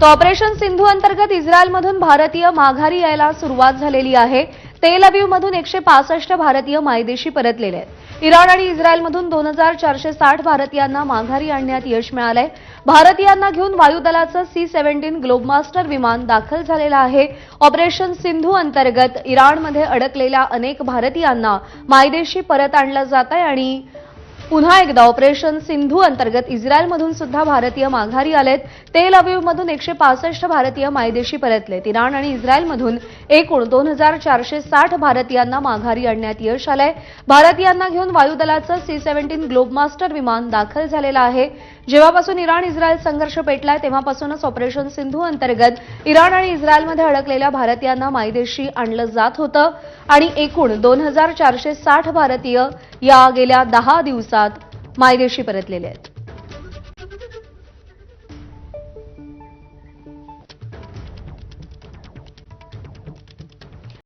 तर ऑपरेशन सिंधू अंतर्गत इस्रायलमधून भारतीय माघारी यायला सुरुवात झालेली आहे. तेल अभिवमधून एकशे पासष्ट भारतीय मायदेशी परतलेले आहेत. इराण आणि इस्रायलमधून दोन हजार चारशे साठ भारतीयांना माघारी आणण्यात यश मिळालंय. भारतीयांना घेऊन वायुदलाचं सी सेव्हन्टीन ग्लोबमास्टर विमान दाखल झालेलं आहे. ऑपरेशन सिंधू अंतर्गत इराणमध्ये अडकलेल्या अनेक भारतीयांना मायदेशी परत आणलं जात आहे आणि पुन्हा एकदा ऑपरेशन सिंधू अंतर्गत इस्रायलमधून सुद्धा भारतीय माघारी आलेत. तेल अवीवमधून एकशे पासष्ट भारतीय मायदेशी परतलेत इराण आणि इस्रायलमधून एकूण दोन हजार चारशे साठ भारतीयांना माघारी आणण्यात यश आलंय. भारतीयांना घेऊन वायुदलाचं सी सेव्हन्टीन ग्लोबमास्टर विमान दाखल झालेलं आहे. जेव्हापासून इराण इस्रायल संघर्ष पेटलाय तेव्हापासूनच ऑपरेशन सिंधू अंतर्गत इराण आणि इस्रायलमध्ये अडकलेल्या भारतीयांना मायदेशी आणलं जात होतं. आणि एकूण दोन हजार चारशे साठ भारतीय या गेल्या दहा दिवसात मायदेशी परतलेले आहेत.